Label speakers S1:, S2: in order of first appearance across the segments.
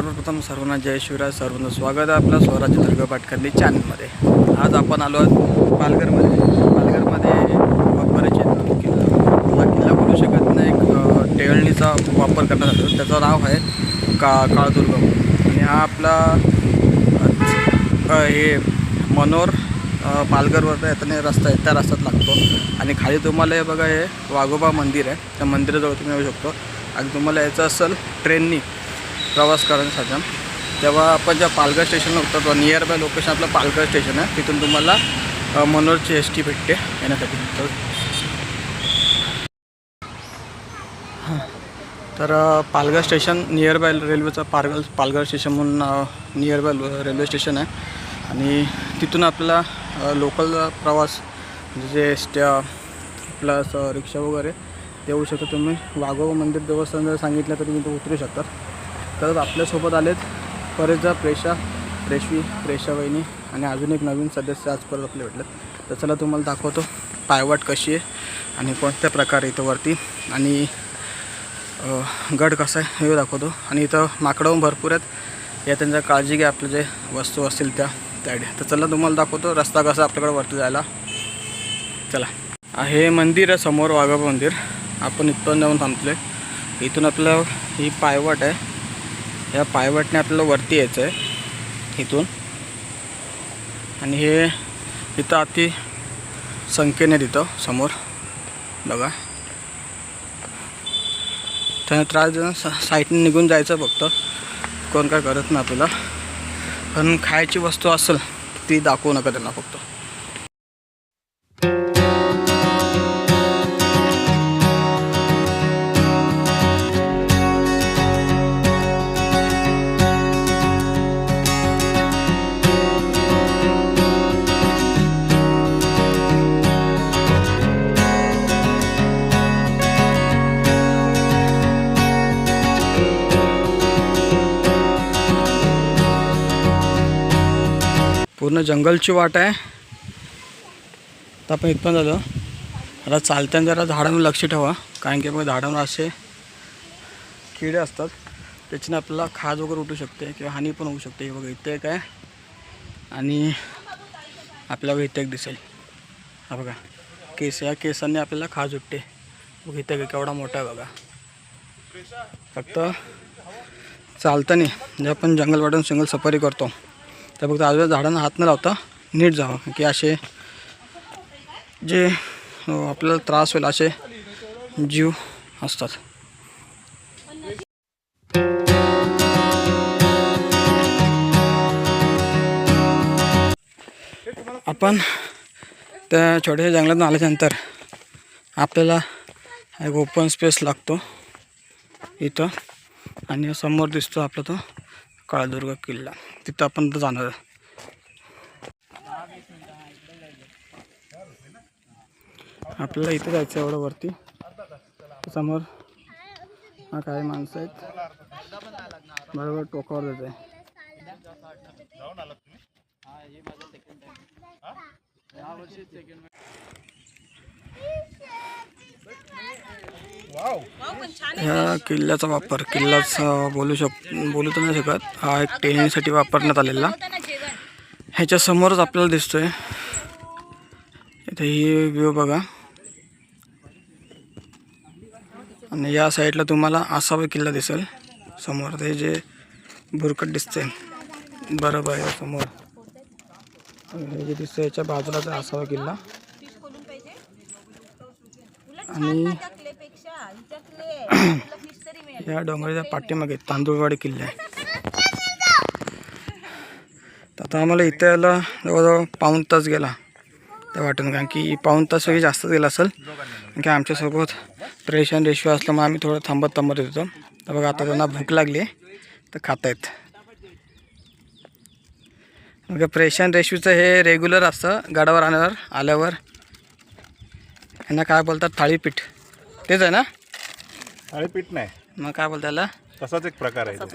S1: सर्वप्रथम सर्वांना जय शिवराज सर्वांना स्वागत आहे आपलं स्वराज्य दुर्गा पाटकर्णी चॅनलमध्ये आज आपण आलो आहोत पालघरमध्ये. पालघरमध्ये परिचित किल्ला. हा किल्ला बोलू शकत नाही. एक टेळणीचा वापर करण्यात आला. त्याचं नाव आहे का काळदुर्ग. आणि हा आपला हे मनोर अ, पालघरवर येताना रस्ता आहे. त्या रस्त्यात लागतो. आणि खाली तुम्हाला हे बघा हे वाघोबा मंदिर आहे. त्या मंदिराजवळ तुम्ही येऊ शकतो. आणि तुम्हाला यायचं असेल ट्रेननी. प्रवास करण्यासाठी तेव्हा आपण ज्या पालघर स्टेशनला उतरतो नियर बाय लोकेशन आपलं पालघर स्टेशन आहे. तिथून तुम्हाला मनोरची एस टी भेटते येण्यासाठी. तर हां. तर पालघर स्टेशन नियर बाय रेल्वेचं पालघर पालघर स्टेशन म्हणून नियर बाय रेल्वे स्टेशन आहे. आणि तिथून आपला लोकल प्रवास म्हणजे जे स्ट्या प्लस रिक्षा वगैरे ते येऊ शकता. तुम्ही वाघोबा मंदिर देवस्थान जर सांगितलं तर तुम्ही ते उतरू शकतात तर आपल्यासोबत आलेत परेजा प्रेषा रेशवी प्रेषा वहिनी आणि अजून एक नवीन सदस्य आज परत आपले भेटलेत. तर चला तुम्हाला दाखवतो पायवाट कशी आहे आणि कोणत्या प्रकारे इथं वरती आणि गड कसा आहे हे दाखवतो. आणि इथं माकडं भरपूर आहेत. या त्यांच्या काळजी घ्या आपल्या जे वस्तू असतील त्या त्या तर चला तुम्हाला दाखवतो रस्ता कसा आपल्याकडे वरती जायला. चला. हे मंदिर आहे समोर वाघा मंदिर. आपण इथपर्यंत जाऊन थांबतो आहे इथून आपलं ही पायवाट आहे. या पायवटने आपल्याला वरती यायचं आहे इथून. आणि हे इथं अति संख्येने तिथं समोर. बघा. त्यांना त्रास देऊन सा साईडने निघून जायचं फक्त. कोण काय करत नाही आपल्याला. पण खायची वस्तू असेल ती दाखवू नका त्यांना फक्त. पूर्ण जंगलची वाट आहे. तर आपण इथपर्यंत झालं आता चालताना जरा झाडांवर लक्ष ठेवा कारण की मग झाडांवर असे किडे असतात. त्याच्याने आपल्याला खाज वगैरे उठू शकते किंवा हानी पण होऊ शकते. हे बघा इथे एक आहे. आणि आपल्याला इथे एक दिसेल. हा बघा केस या केसांनी आपल्याला खाज उठते. बघ इथे एक केवढा मोठा आहे बघा. फक्त चालताना जे आपण जंगल वाटून सिंगल सफारी करतो. तर फक्त आजूबाजूला झाडांना हात न लावता नीट जावं की असे जे आपल्याला त्रास होईल असे जीव असतात. आपण त्या छोट्याशा जंगलातून आल्याच्यानंतर आपल्याला एक ओपन स्पेस लागतो इथं. आणि समोर दिसतो आपला तो काळदुर्ग किल्ला. तिथं आपण जाणार आपल्याला इथं जायचं आहे एवढं वरती. समोर हा काही माणसं आहेत. बरोबर टोकावर जात आहे. ह्या किल्ल्याचा वापर किल्लाच बोलू शक बोलू तर नाही शकत. हा एक टेनिंगसाठी वापरण्यात आलेला. ह्याच्या समोरच आपल्याला दिसतोय. इथे ही व्ह्यू बघा. आणि या साईडला तुम्हाला आसावा किल्ला दिसेल. समोर ते जे भुरकट दिसते बरोबर आहे समोर. हे जे दिसतं याच्या बाजूलाच आसावा किल्ला. आणि या डोंगराच्या पाठीमागे तांदूळवाडी किल्ले आहे. तर आता आम्हाला इथे यायला जवळजवळ पाऊण तास गेला. त्या वाटून कारण की पाऊण तास वगैरे जास्तच गेला असेल. कारण की आमच्यासोबत प्रेशन रेशो असल्यामुळे आम्ही थोडं थांबत थांबत येत होतो. तर बघा आता त्यांना भूक लागली आहे. तर आहेत मग प्रेशन रेशूचं हे रेग्युलर असतं गडावर आल्यावर आल्यावर. यांना काय बोलतात थाळीपीठ. तेच आहे ना?
S2: थाळीपीठ नाही.
S1: मग काय बोलतात याला
S2: तसाच एक प्रकार आहे तो.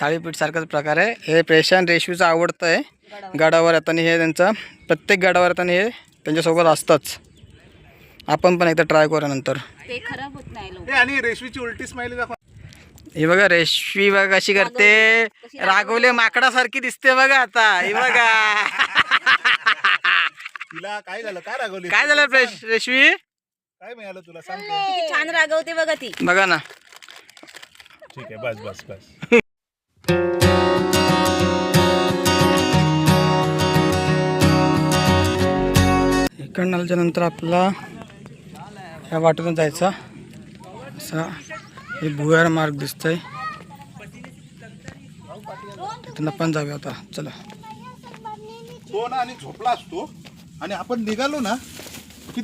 S1: थाळीपीठ सारखाच प्रकार आहे. हे प्रेशान रेशवीचं आवडतं आहे गडावर येताना हे त्यांचं प्रत्येक गडावर येताना हे त्यांच्यासोबत असतंच. आपण पण एकदा ट्राय करू नंतर.
S3: ते खराब होत नाही लवकर.
S2: ए, आणि रेशमीची उलटी स्माइली दाखवा.
S1: हे बघा रेशमी बघा कशी करते. रागवले. माकडासारखी दिसते बघा आता. हे बघा.
S2: तिला काय झालं? काय रागवली?
S1: काय झालं रेश- रेशमी
S2: काय मिळालं तुला? सांग
S3: किती छान रागवते बघा ती.
S1: बघा ना.
S2: ठीक आहे बस बस बस.
S1: इकडनं आल्याच्यानंतर आपला ह्या वाटेतून जायचा. असा हे भुयार मार्ग दिसतंय. तिथून आपण जाऊया आता. चला.
S2: तो ना आणि झोपला असतो आणि आपण निघालो ना की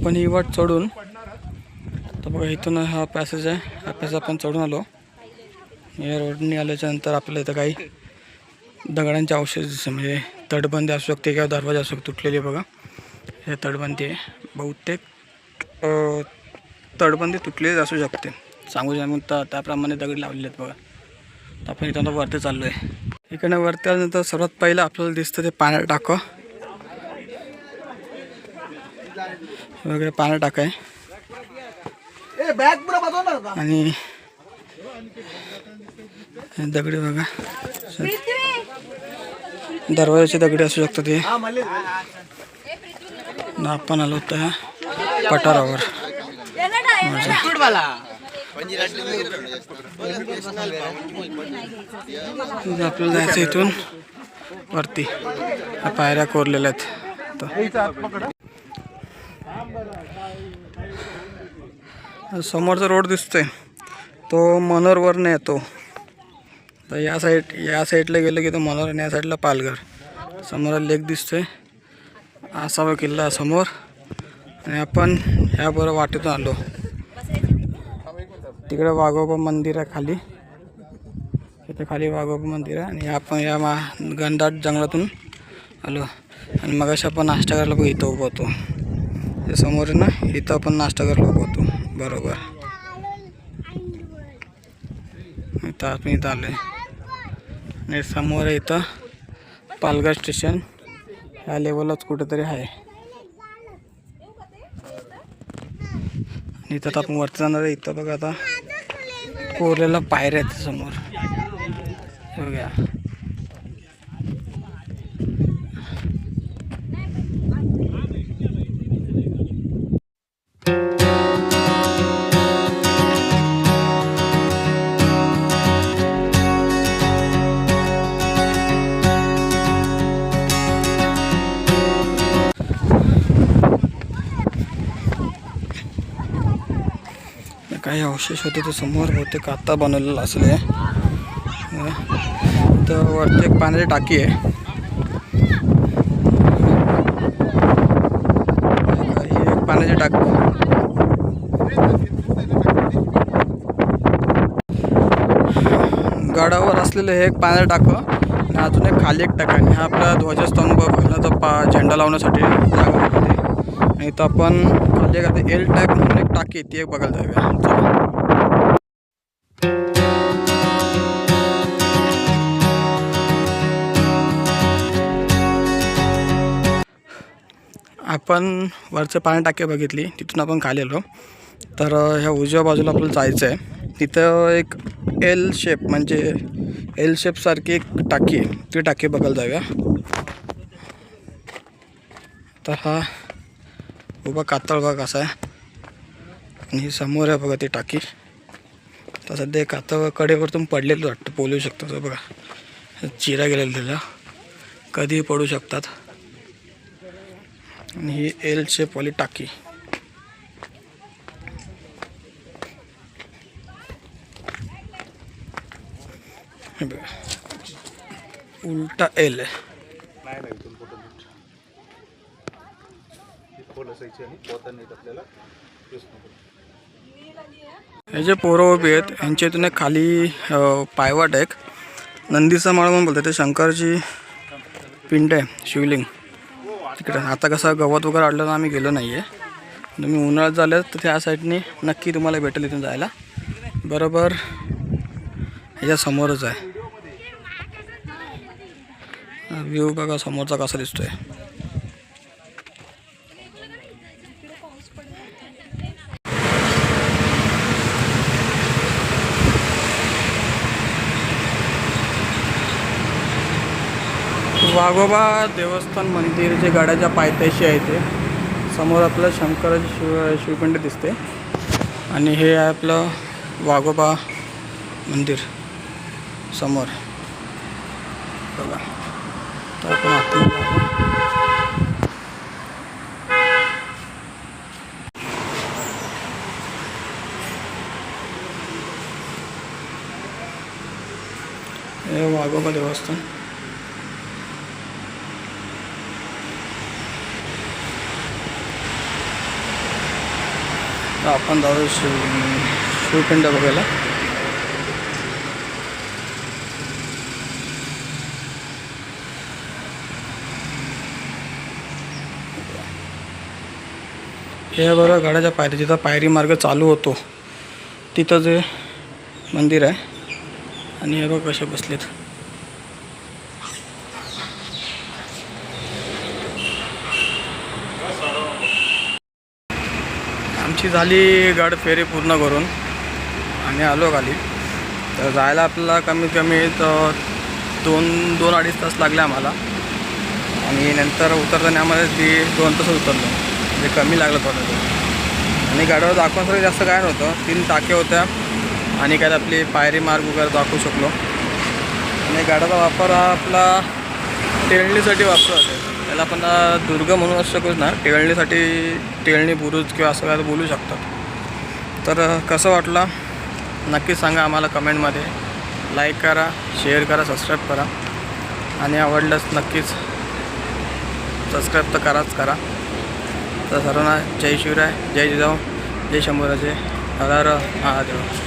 S1: आपण ही वाट चढून तर बघा इथून हा पॅसेज आहे. हा पॅसेज आपण चढून आलो. या रोडने आल्याच्यानंतर आपल्याला इथं काही दगडांचे अवशेष दिसते म्हणजे तटबंदी असू शकते किंवा दरवाजा असू शकतो तुटलेली बघा. हे तटबंदी आहे. बहुतेक तटबंदी तुटलेलीच असू शकते. सांगू शकतो तर त्याप्रमाणे दगड लावलेले आहेत बघा. आपण इथं वरती चाललो आहे इकडनं वरती आल्यानंतर सर्वात पहिलं आपल्याला दिसतं ते पाण्यात टाकं. वगैरे पाण्यात टाकाय. आणि हे दगडी बघा. दरवाजाचे दगडी असू शकतात न आपण आलो त्या पठारावर. आपल्याला जायचं इथून. वरती. पायऱ्या कोरलेल्या आहेत. समोरचा रोड दिसतोय. तो मनोरवरनं येतो. तर या साईड या साईडला गेलं की तो मनोर आणि या साईडला पालघर. समोर लेक दिसतोय. असावा किल्ला समोर. आणि आपण ह्याबरोबर बरं वाटेतून आलो. तिकडे वाघोबा मंदिर आहे खाली. इथे खाली वाघोबा मंदिर आहे. आणि आपण या मा घनदाट जंगलातून आलो. आणि मग आपण नाश्ता करायला बघ इथं उभं होतो. समोर ना इथं आपण नाश्ता करायला उभं बरोबर. आता आपण इथं आलो आहे आणि समोर इथं पालघर स्टेशन. ह्या लेवललाच कुठेतरी आहे. आणि इथं तर आपण वरती जाणार आहे. इथं बघा आता. कोरलेला पायऱ्या आहेत समोर. बघा. काही अवशेष होते ते समोर बहुतेक आता बनवलेलं असले. तर वरती एक पाण्याची टाकी आहे. ही एक पाण्याची टाकी गडावर असलेलं हे एक पाण्याचं टाकं आणि अजून एक खाली एक टाका आणि हा आपला ध्वजस्तंभ भरण्याचा पा झेंडा लावण्यासाठी जागा लागते आणि इथं आपण खाली एक आता एल टाईप म्हणून टाकी ती एक बघायला जाऊया. चला. आपण वरचं पाणी टाकी बघितली तिथून आपण खाली आलो तर ह्या उजव्या बाजूला आपल्याला जायचं आहे तिथं एक एल शेप म्हणजे एल शेपसारखी एक टाकी आहे. ती टाकी बघायला जाऊया. तर हा उभा कातळ भाग असा आहे. आणि ही समोर आहे बघा ती टाकी. तर सध्या कातळ कडेवरतून पडलेलं वाटतं पोलू शकतो तो बघा. चिरा गेलेला त्याला कधीही पडू शकतात. आणि ही एल शेपवाली टाकी. बघा. उलटा एल आहे. हे जे पोरं उभी आहेत यांच्या इथून एक खाली पायवाट आहे एक. नंदीचा माळ म्हणून बोलतात ते शंकरची पिंड आहे शिवलिंग. तिकडे. आता कसं गवत वगैरे आढळलं तर आम्ही गेलो नाही आहे तुम्ही उन्हाळ्यात झालं तर त्या साईडने नक्की तुम्हाला भेटेल इथून जायला. बरोबर ह्याच्या समोरच आहे. व्ह्यू बघा समोरचा कसा दिसतोय. वाघोबा देवस्थान मंदिर जे गाड्याच्या पायथ्याशी आहे ते. समोर आपलं शंकराची शिव शिवपिंड दिसते आणि हे आहे आपलं वाघोबा मंदिर समोर. बघा. हे वाघोबा देवस्थान. आता आपण जाऊ शिव शिवपिंड बघायला. हे बरोबर गाड्याच्या पायरी जिथं पायरी मार्ग चालू होतो तिथं जे मंदिर आहे. आणि हे बघ कसे बसलेत. आमची झाली गाड फेरी पूर्ण करून आणि आलो खाली. तर जायला आपल्याला कमीत कमी तर दोन दोन अडीच तास लागले आम्हाला. आणि नंतर उतरताना आम्हाला ती दोन तास उतरलो. म्हणजे कमी लागलं थोडं आणि गाड्यावर दाखवण्यासारखं जास्त काय नव्हतं. तीन टाके होत्या. आणि काय आपली पायरी मार्ग वगैरे दाखवू शकलो. आणि गाड्याचा वापर हा आपला टेळणीसाठी वापर होते त्याला आपण दुर्ग म्हणून असू शकत ना टेळणीसाठी टेळणी बुरुज किंवा असं काय बोलू शकतात. तर कसं वाटलं? नक्कीच सांगा आम्हाला कमेंटमध्ये. लाईक करा शेअर करा सबस्क्राईब करा. आणि आवडलंच नक्कीच सबस्क्राईब तर कराच करा. तर सर्वांना जय शिवराय जय जिजाऊ जय शंभराजे. हर हर महादेव.